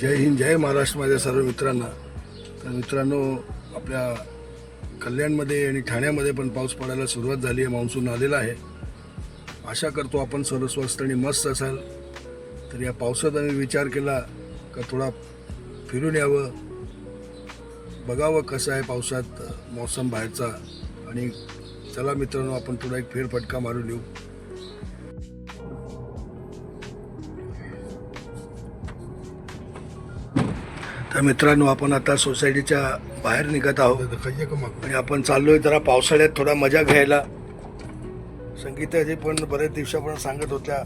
जय हिंद जय महाराष्ट्र माझ्या सर्व मित्रांना. तर मित्रांनो आपल्या कल्याणमध्ये आणि ठाण्यामध्ये पण पाऊस पडायला सुरुवात झाली आहे मान्सून आलेला आहे. आशा करतो आपण सर्व स्वस्त आणि मस्त असाल. तर या पावसात आम्ही विचार केला का थोडा फिरून यावं. बघावं कसं आहे पावसात मौसम बाहेरचा. आणि चला मित्रांनो आपण थोडा एक फेरफटका मारून येऊ. तर मित्रांनो आपण आता सोसायटीच्या बाहेर निघत आहोत. आणि आपण चाललोय जरा पावसाळ्यात थोडा मजा घ्यायला. संगीताचे पण बरेच दिवसापर्यंत सांगत होत्या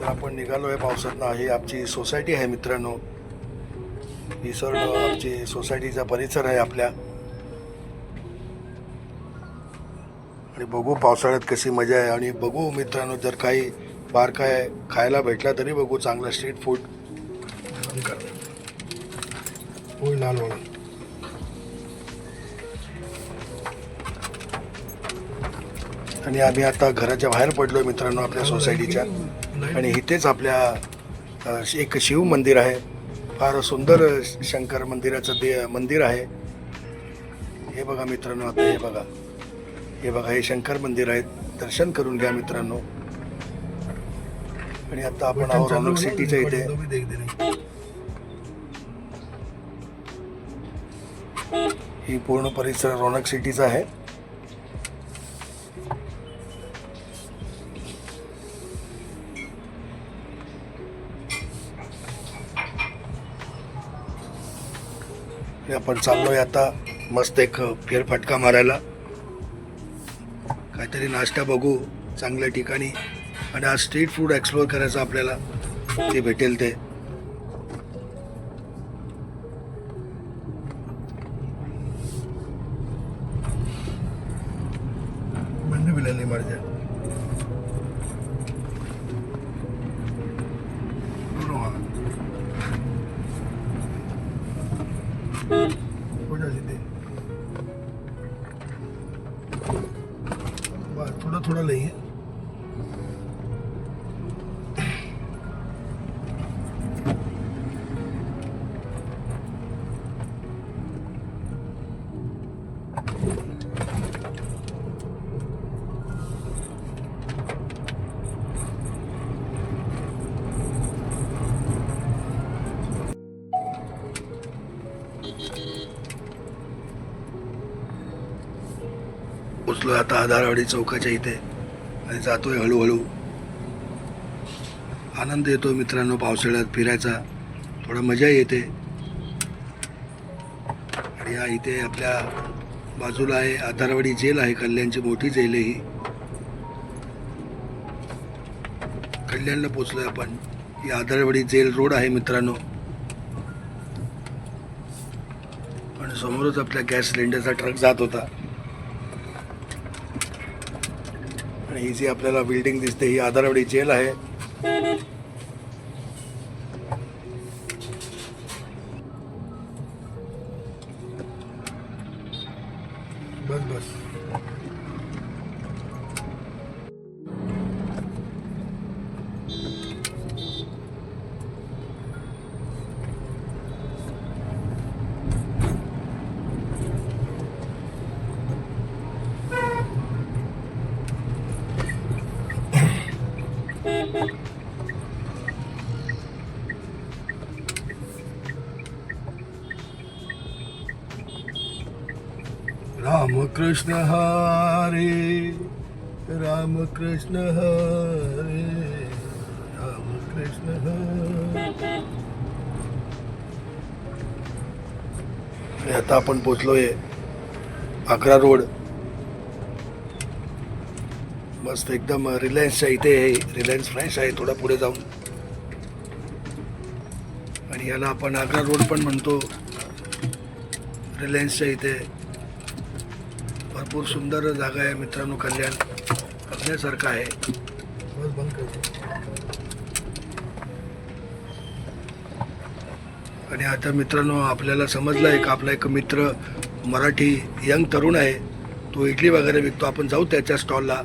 तर आपण निघालोय पावसातनं. ही आमची सोसायटी आहे मित्रांनो. ही सर्व आमची सोसायटीचा परिसर आहे आपल्या. आणि बघू पावसाळ्यात कशी मजा आहे. आणि बघू मित्रांनो जर काही बार काय खायला भेटला तरी बघू चांगला स्ट्रीट फूड होय लाल वाला आणि आम्ही आता घराच्या बाहेर पडलोय मित्रांनो आपल्या सोसायटीच्या. आणि इथेच आपल्या एक शिव मंदिर आहे. फार सुंदर शंकर मंदिराचं ते मंदिर आहे. हे बघा मित्रांनो आता हे बघा. हे बघा हे शंकर मंदिर आहे. दर्शन करून घ्या मित्रांनो. आणि आता आपण रौनक सिटीच्या इथे ही पूर्ण परिसर रौनक सिटीचा आहे. आपण चाललोय आता मस्त एक फेरफटका मारायला. काहीतरी नाश्ता बघू चांगल्या ठिकाणी. आणि आज स्ट्रीट फूड एक्सप्लोअर करायचं आपल्याला. ते भेटेल ते. बंद बिलाली माझ्या हो जाते ते बस थोड़ा थोड़ा नहीं आता आधारवाडी चौकाच्या इथे. आणि जातोय हळूहळू. आनंद येतो मित्रांनो पावसाळ्यात फिरायचा. थोडा मजा येते. आणि हा इथे आपल्या बाजूला आहे आधारवाडी जेल आहे कल्याणची मोठी जेल आहे ही. कल्याणला पोचलोय आपण. ही आधारवाडी जेल रोड आहे मित्रांनो. आणि समोरच आपल्या गॅस सिलेंडरचा ट्रक जात होता. आणि ही जी आपल्याला बिल्डिंग दिसते ही आधारवाडी जेल आहे. बस बस. रामकृष्ण हरे रामकृष्ण हरे रामकृष्ण हरे. आता आपण पोचलोय आग्रा रोड. मस्त एकदम रिलायन्सच्या इथे आहे रिलायन्स फ्रेश आहे थोडा पुढे जाऊन. आणि याला आपण आग्रा रोड पण म्हणतो रिलायन्सच्या इथे. भरपूर सुंदर जागा आहे मित्रांनो कल्याण. बघण्यासारखं आहे. बस बंद करतो आणि आता मित्रांनो आपल्याला समजलं आहे का आपला एक मित्र मराठी यंग तरुण आहे. तो इडली वगैरे विकतो. आपण जाऊ त्याच्या स्टॉलला.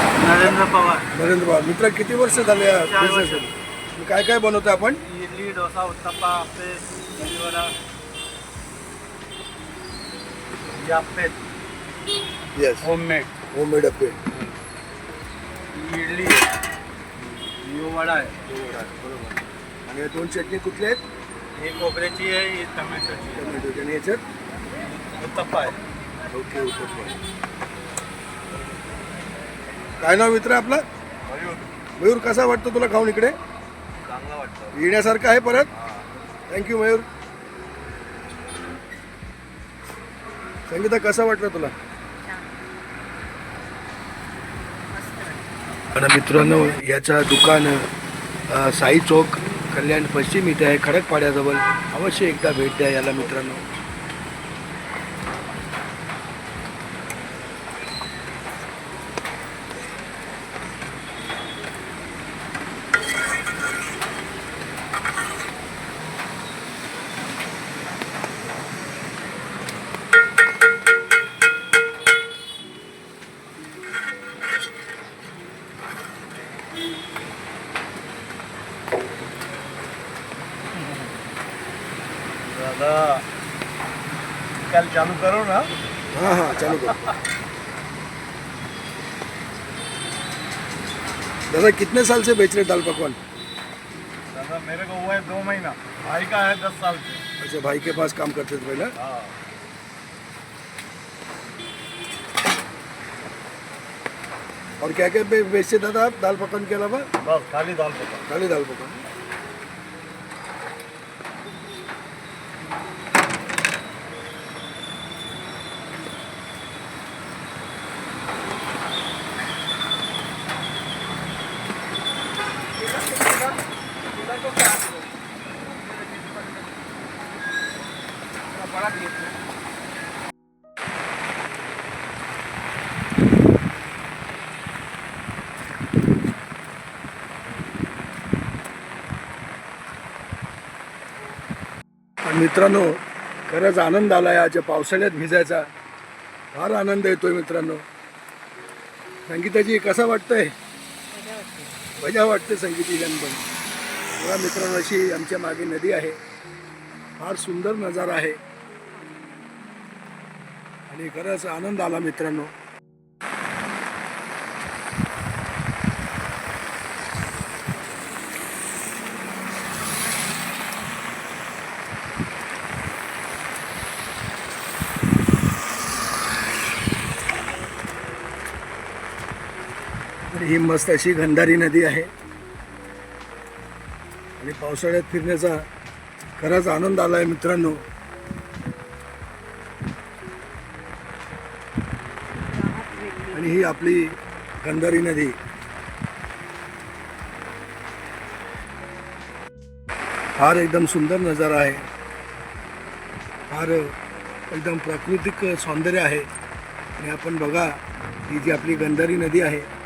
नरेंद्र पवार. नरेंद्र बाबा मित्र किती वर्ष झाले या चार वर्ष. business? काय काय बनवतो आपण? Idli dosa uttapam appe dahi vada. Appe. Yes homemade homemade appe idli आहे. ही वडा आहे. बरोबर. आणि या दोन चटणी कुठल्या आहेत? ही खोबऱ्याची आहे ही टमॅटोची टोमॅटोची. आणि याच्यात? आहे उत्तप्पा आहे. ओके ओके काय नाव मित्र आहे आपलं? मयूर. कसा वाटतो तुला खाऊन इकडे? चांगला वाटतं. येण्यासारखं आहे परत? थँक्यू मयूर. संगीता कसं वाटलं तुला? आणि मित्रांनो याचं दुकान साई चौक कल्याण पश्चिम इथे आहे खडकपाड्याजवळ. अवश्य एकदा भेट द्या याला मित्रांनो. चालू करो ना। हाँ हाँ चालू करो। दादा कितने साल से बेच रहे दाल पकवान? दादा मेरे को हुआ है दो महीना। भाई का है दस साल से। अच्छा भाई के पास काम करते थे पहले? हाँ। और क्या क्या बेचते दादा आप दाल पकवान के अलावा? बस खाली दाल पका खाली दाल पकवान। मित्रांनो खरंच आनंद आला याच्या पावसाळ्यात भिजायचा. फार आनंद येतोय मित्रांनो. संगीताजी कसा वाटतंय? मजा वाटते. संगीती पण बघा मित्रांनो अशी आमच्या मागे नदी आहे. फार सुंदर नजारा आहे. आणि खरंच आनंद आला मित्रांनो. ही मस्त अशी गंधारी नदी आहे. आणि पावसाळ्यात फिरण्याचा खराच आनंद आला आहे मित्रांनो. आणि ही आपली गंधारी नदी. फार एकदम सुंदर नजारा आहे. फार एकदम प्राकृतिक सौंदर्य आहे. आणि आपण बघा ही जी आपली गंधारी नदी आहे